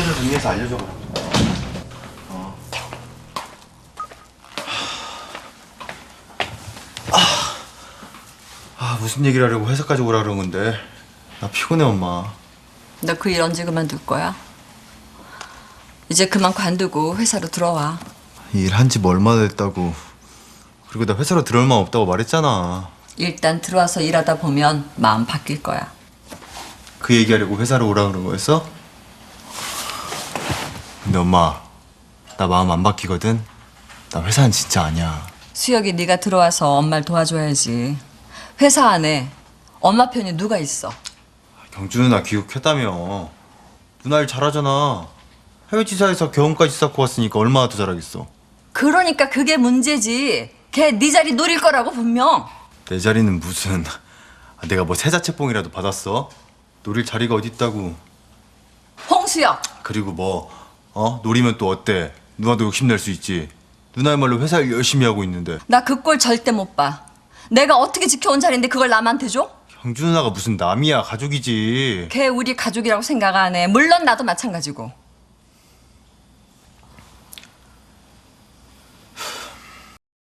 쪽지를 정리해서 알려줘 그럼. 어. 아, 아, 무슨 얘기를 하려고 회사까지 오라 그런 건데 나 피곤해 엄마. 너 그 일 언제 그만둘 거야? 이제 그만 관두고 회사로 들어와. 일한 지 뭐 얼마나 됐다고. 그리고 나 회사로 들어올 마음 없다고 말했잖아. 일단 들어와서 일하다 보면 마음 바뀔 거야. 그 얘기하려고 회사로 오라 그런 거였어? 근데 엄마 나 마음 안 바뀌거든. 나 회사는 진짜 아니야. 수혁이 네가 들어와서 엄마를 도와줘야지. 회사 안에 엄마 편이 누가 있어? 경주 누나 귀국했다며. 누나 일 잘하잖아. 해외 지사에서 경험까지 쌓고 왔으니까 얼마나 더 잘하겠어. 그러니까 그게 문제지. 걔 네 자리 노릴 거라고 분명. 내 자리는 무슨 아, 내가 뭐 세자채뽕이라도 받았어? 노릴 자리가 어디 있다고. 홍수혁. 그리고 뭐 어? 노리면 또 어때? 누나도 욕심낼 수 있지. 누나야말로 회사 일 열심히 하고 있는데 나 그 꼴 절대 못 봐. 내가 어떻게 지켜온 자리인데 그걸 남한테 줘? 경주 누나가 무슨 남이야 가족이지. 걔 우리 가족이라고 생각 안 해. 물론 나도 마찬가지고.